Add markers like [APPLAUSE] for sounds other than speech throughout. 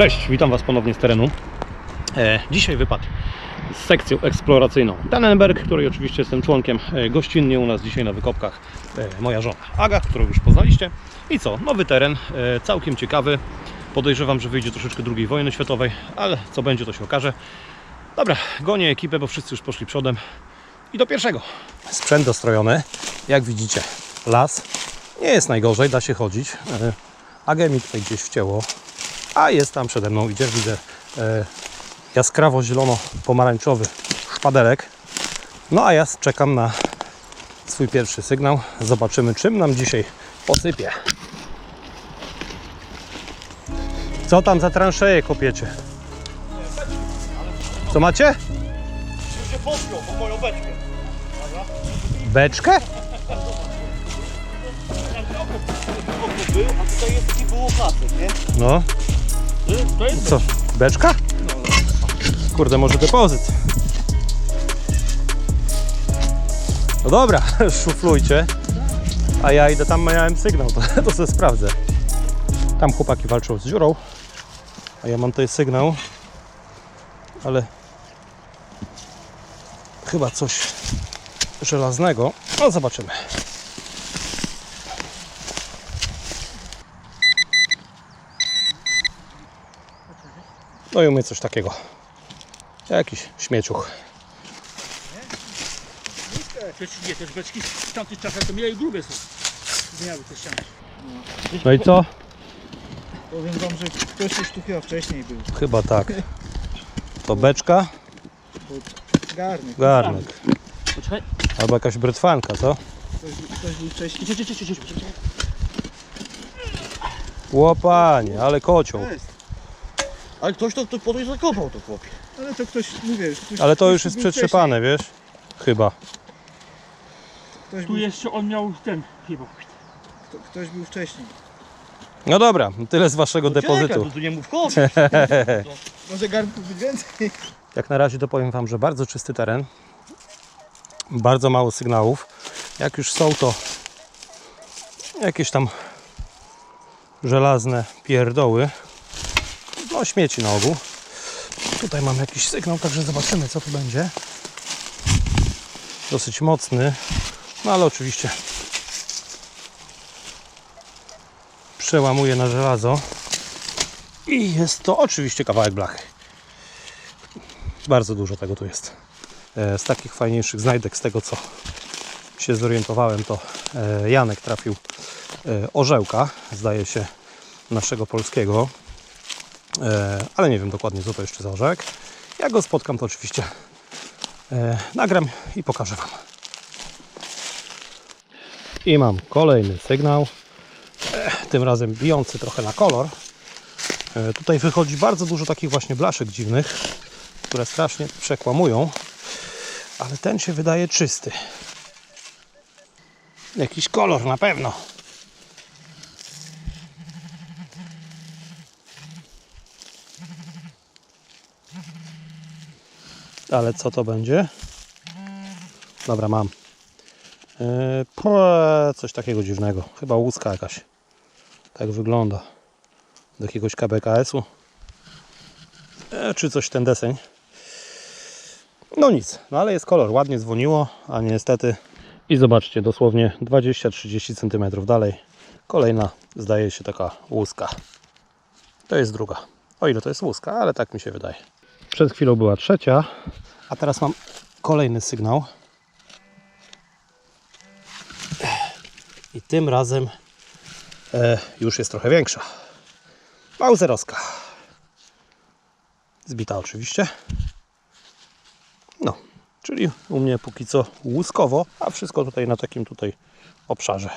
Cześć, witam Was ponownie z terenu. E, dzisiaj wypad z sekcją eksploracyjną Tannenberg, której oczywiście jestem członkiem. E, gościnnie u nas dzisiaj na wykopkach e, moja żona Aga, którą już poznaliście. I co? Nowy teren, e, całkiem ciekawy. Podejrzewam, że wyjdzie troszeczkę II wojny światowej, ale co będzie, to się okaże. Dobra, gonię ekipę, bo wszyscy już poszli przodem. I do pierwszego. Sprzęt dostrojony. Jak widzicie, las. Nie jest najgorzej, da się chodzić. E, Agę mi tutaj gdzieś wcięło. A jest tam przede mną, idzie, widzę e, jaskrawo zielono-pomarańczowy szpadelek. No a ja czekam na swój pierwszy sygnał. Zobaczymy, czym nam dzisiaj posypie. Co tam za transzeje kopiecie? Co macie? się podpiął po moją beczkę. Beczkę? Obok był, a tutaj jest taki było placek, nie? No, To jest co? Beczka? Kurde, może depozyt. No dobra, [LAUGHS] szuflujcie. A ja idę tam, miałem sygnał, to, [LAUGHS] to sobie sprawdzę. Tam chłopaki walczą z dziurą, a ja mam tutaj sygnał, ale chyba coś żelaznego. No zobaczymy. No i u mnie coś takiego. Jakiś śmieciuch. Też nie, też beczki w tamtych czasach to miały grube są. Miały te ściany. No i co? Powiem wam, że ktoś już tu chyba wcześniej był. Chyba tak. To beczka, Garnek. garnek. Poczekaj. Albo jakaś brytwanka, co? Ktoś, ktoś był wcześniej. Łopanie, ale kocioł. Jest. Ale ktoś to, to potem zakopał to chłopie. Ale to ktoś, już ktoś, Ale to ktoś już jest był przetrzepane, wiesz? Chyba. Ktoś Tu był, jeszcze on miał ten chyba. kto, ktoś był wcześniej. No dobra, tyle z waszego depozytu. Czekaj, tu nie mów kopie. [LAUGHS] Może garnków być więcej? Jak na razie to powiem wam, że bardzo czysty teren. Bardzo mało sygnałów. Jak już są to jakieś tam żelazne pierdoły. No śmieci na ogół. Tutaj mam jakiś sygnał, także zobaczymy co tu będzie. Dosyć mocny. No ale oczywiście przełamuje na żelazo. I jest to oczywiście kawałek blachy. Bardzo dużo tego tu jest. E, Z takich fajniejszych znajdek, z tego co się zorientowałem, to e, Janek trafił e, orzełka, zdaje się, naszego polskiego. E, Ale nie wiem dokładnie, co to jeszcze za orzełek. Jak go spotkam, to oczywiście e, nagram i pokażę Wam. I mam kolejny sygnał. E, Tym razem bijący trochę na kolor. Tutaj wychodzi bardzo dużo takich właśnie blaszek dziwnych które strasznie przekłamują, ale ten się wydaje czysty. Jakiś kolor na pewno. Ale co to będzie? Dobra, mam. Pue, coś takiego dziwnego. Chyba łuska jakaś. Tak wygląda. Do jakiegoś KBKS-u. E, czy coś ten deseń. No nic, no ale jest kolor, ładnie dzwoniło, a niestety. I zobaczcie, dosłownie 20-30 cm dalej. Kolejna, zdaje się, taka łuska. To jest druga. O ile to jest łuska, ale tak mi się wydaje. Przed chwilą była trzecia, a teraz mam kolejny sygnał. I tym razem e, już jest trochę większa. Mauserowska. Zbita oczywiście. No, czyli u mnie póki co łuskowo, a wszystko tutaj na takim tutaj obszarze.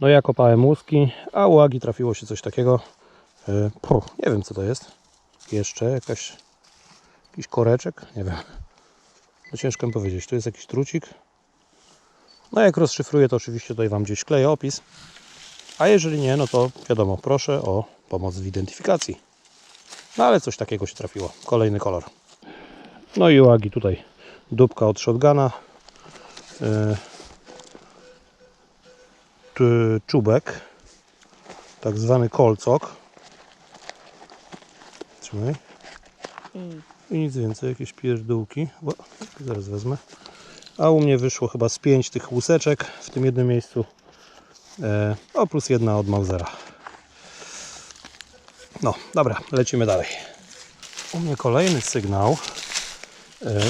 No ja kopałem łuski, a u Agi trafiło się coś takiego. Yy, puh, nie wiem co to jest. Jeszcze jakaś, jakiś koreczek, nie wiem. No ciężko mi powiedzieć. Tu jest jakiś trucik. No jak rozszyfruję to oczywiście tutaj Wam gdzieś kleję opis. A jeżeli nie, no to wiadomo, proszę o pomoc w identyfikacji. No ale coś takiego się trafiło. Kolejny kolor. No i uwagi tutaj dupka od shotguna. T- czubek. Tak zwany kolcok. Trzymaj. I nic więcej, jakieś pierdółki. O, zaraz wezmę. A u mnie wyszło chyba z pięć tych łuseczek w tym jednym miejscu. E, o, plus jedna od Mausera. No, dobra, lecimy dalej. U mnie kolejny sygnał. E,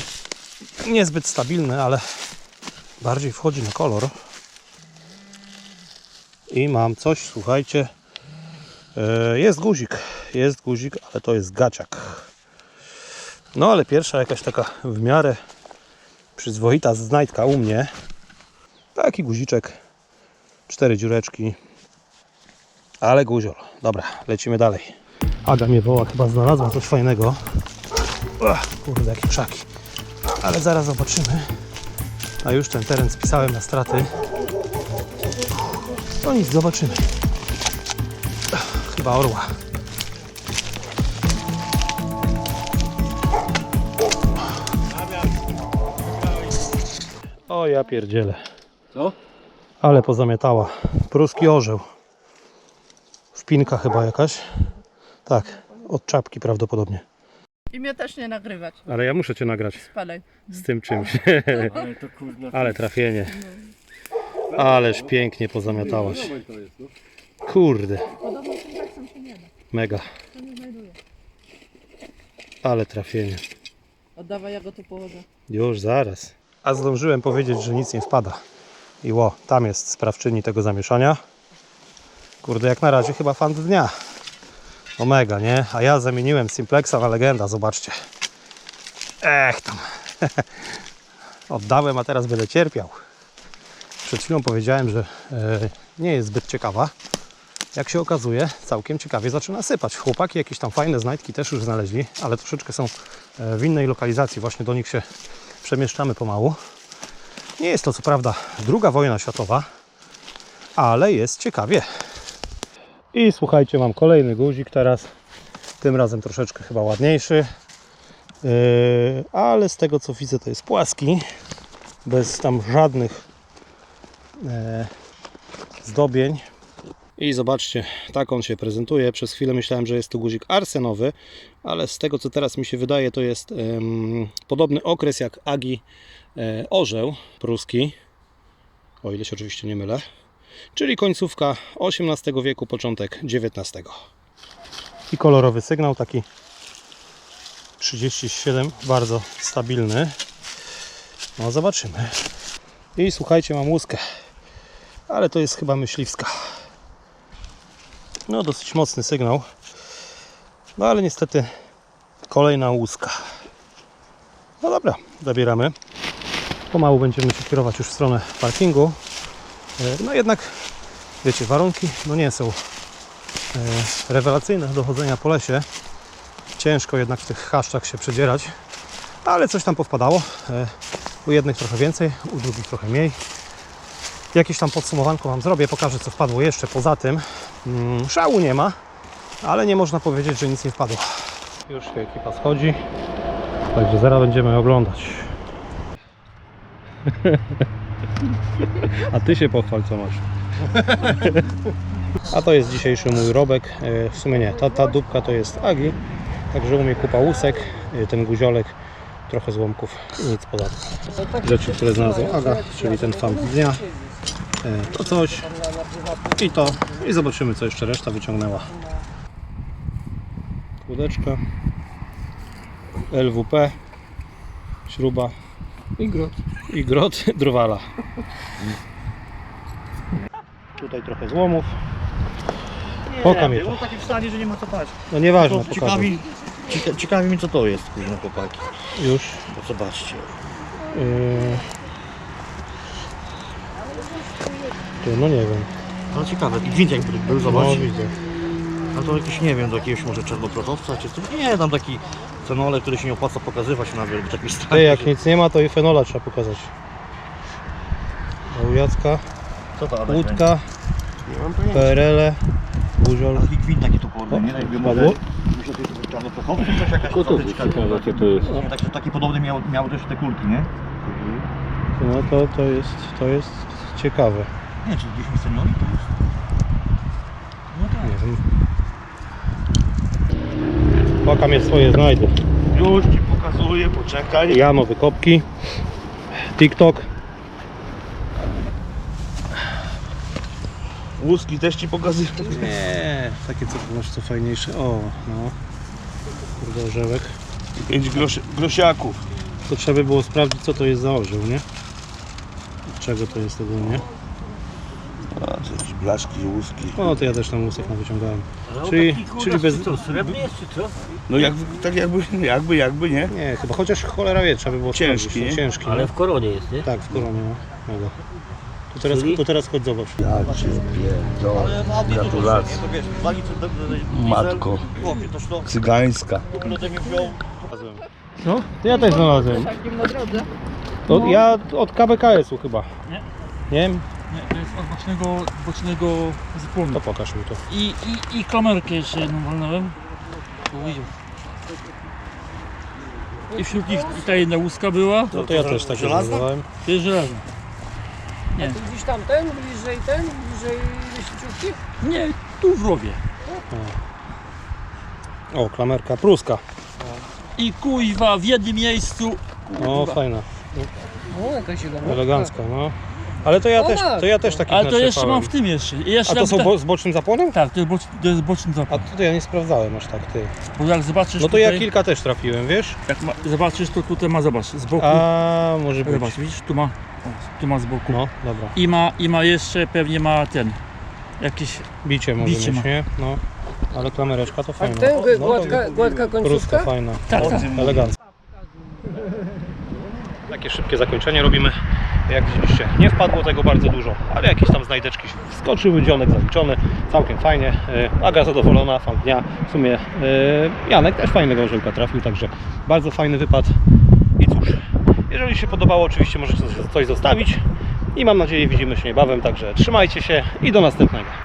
niezbyt stabilny, ale bardziej wchodzi na kolor. I mam coś, słuchajcie. E, jest guzik, jest guzik, ale to jest gaciak. No ale pierwsza jakaś taka w miarę przyzwoita znajdka u mnie. Taki guziczek, cztery dziureczki, ale guziol. Dobra, lecimy dalej. Aga mnie woła, chyba znalazła coś fajnego. Ach, kurde, jakie krzaki. Ale zaraz zobaczymy. A już ten teren spisałem na straty. No nic, zobaczymy. Chyba orła. Ja pierdzielę. Co? Ale pozamiatała. Pruski orzeł. Wpinka chyba jakaś. Tak, od czapki prawdopodobnie. I mnie też nie nagrywać. Ale ja muszę Cię nagrać Spadaj. z tym czymś. [LAUGHS] Ale to kurna. [LAUGHS] Ale trafienie. Ależ pięknie pozamiatałaś. Kurde. Podobno syntaksem się nie da. Mega. To nie znajduję. Ale trafienie. Oddawaj, ja go tu położę. Już zaraz. A zdążyłem powiedzieć, że nic nie wpada. I ło, tam jest sprawczyni tego zamieszania. Kurde, jak na razie chyba fan dnia. Omega, nie? A ja zamieniłem Simplexa na legenda, zobaczcie. Ech tam. [LAUGHS] Oddałem, a teraz będę cierpiał. Przed chwilą powiedziałem, że e, nie jest zbyt ciekawa. Jak się okazuje, całkiem ciekawie zaczyna sypać. Chłopaki jakieś tam fajne znajdki też już znaleźli, ale troszeczkę są e, w innej lokalizacji. Właśnie do nich się przemieszczamy pomału. Nie jest to co prawda druga wojna światowa, ale jest ciekawie. I słuchajcie, mam kolejny guzik teraz. Tym razem troszeczkę chyba ładniejszy. Yy, ale z tego co widzę to jest płaski. Bez tam żadnych e, zdobień. I zobaczcie, tak on się prezentuje. Przez chwilę myślałem, że jest to guzik arsenowy, ale z tego co teraz mi się wydaje, to jest podobny okres jak Agi e, orzeł pruski, o ile się oczywiście nie mylę, czyli końcówka XVIII wieku, początek XIX. I kolorowy sygnał, taki 37, bardzo stabilny. No zobaczymy. I słuchajcie, mam łuskę, ale to jest chyba myśliwska. No dosyć mocny sygnał. No ale niestety kolejna łuska. No dobra, zabieramy. Pomału będziemy się kierować już w stronę parkingu. E, No jednak, wiecie, warunki no nie są e, rewelacyjne do chodzenia po lesie. Ciężko jednak w tych chaszczach się przedzierać, ale coś tam powpadało. E, U jednych trochę więcej, u drugich trochę mniej. Jakieś tam podsumowanko Wam zrobię, pokażę co wpadło jeszcze poza tym. Mm, szału nie ma, ale nie można powiedzieć, że nic nie wpadło. Już się ekipa schodzi, także zaraz będziemy oglądać. [LAUGHS] A Ty się pochwal co masz. [LAUGHS] A to jest dzisiejszy mój robek. E, W sumie nie, ta, ta dupka to jest agi, także u mnie kupa łusek, e, ten guziolek, trochę złomków i nic poza tym. Rzeczy, które znalazła Aga, czyli ten fan dnia. E, To coś i to i zobaczymy co jeszcze reszta wyciągnęła. Kłódeczka, LWP, śruba I grot. i grot [LAUGHS] drwala. Tutaj trochę złomów. Poka mnie to. Było takie w stanie, że nie ma co paść. No nieważne, pokażę. Ciekawi, cieka, ciekawi mnie co to jest, kurwa, chłopaki. Już. To zobaczcie. Yy... Tu, no nie wiem. No ciekawe, gwint jak był, zobacz. No widzę. No to jakiś, nie wiem, do jakiegoś może czerwoprotowca, czy co. Nie, tam taki fenole, który się nie opłaca pokazywać nawet w takim Ty, stanie. jak nic nie ma, to i fenola trzeba pokazać. A u Jacka, Co to łódka, Nie mam pojęcia. PRL, buziol. Taki gwint taki toporny, nie? Jakby może... Myślę, że to coś jakaś kurwa. to jest. No, tak, taki podobny miał, miał też te kulki, nie? No to, to jest, to jest ciekawe. Nie, czy gdzieś seniori to jest? No tak. Nie wiem. Chłopaka mnie swoje znajdę. Już ci pokazuję, poczekaj. Jano wykopki. TikTok. Łuski też ci pokazuję. Nie, takie co masz co fajniejsze. O, no. Kurde orzełek. Pięć groszy, grosiaków. To trzeba by było sprawdzić co to jest za orzeł, nie? Czego to jest ogólnie? A, jakieś blaszki, łuski. No to ja też tam łusek wyciągałem. Czyli, czyli bez... Co, srebrny jest czy co? No jak, tak jakby, jakby, jakby, nie? Nie, chyba chociaż cholera wie, trzeba by było Ciężki, sprawdzić, no, nie? Ciężki, Ale nie? w koronie jest, nie? Tak, w koronie, no. Mega. To teraz, to teraz chodź zobacz. Ja cię pierdolę. Gratulacje. Matko. Cygańska. No, to ja też znalazłem. Takim na drodze. To ja od KBKS-u chyba. Nie. Nie? Nie, to jest od bocznego, bocznego zapłonu. To pokaż mi to. I, i, i klamerkę jeszcze jedną walnąłem. Widział. I wśród nich ta jedna łuska była. No to ja też takie znalazłem. To jest żelazna. To gdzieś tam ten, bliżej ten, bliżej leśniczówki? Nie, tu w rowie. O, klamerka pruska. I kuźwa w jednym miejscu. O, fajna. O, jakaś jedna. Elegancka, no. Ale to ja O, też, tak. to ja też taki Ale to jeszcze mam w tym jeszcze. I jeszcze A to są bo, z bocznym zapłonem? Tak, to jest, bocz, to jest boczny A to ja nie sprawdzałem aż tak, ty. Bo jak zobaczysz No to ja tutaj, kilka też trafiłem, wiesz? jak ma, zobaczysz, to tutaj ma, zobacz, z boku. A może być. Zobacz, widzisz, tu ma, o, tu ma z boku. No, dobra. I ma, I ma jeszcze, pewnie ma ten, jakiś, Bicie może Bicie mieć, ma. nie? No. Ale klamereczka to A fajna. ten, No, gładka, gładka końcówka? fajna. tak, tak. Elegancka. Takie szybkie zakończenie robimy. Jak widzieliście, nie wpadło tego bardzo dużo, ale jakieś tam znajdeczki się wskoczyły, dzionek zaliczony, całkiem fajnie. E, Aga zadowolona, fan dnia. W sumie e, Janek też fajnego orzełka trafił, także bardzo fajny wypad. I cóż, jeżeli się podobało, oczywiście możecie coś- zostawić i mam nadzieję widzimy się niebawem, także trzymajcie się i do następnego.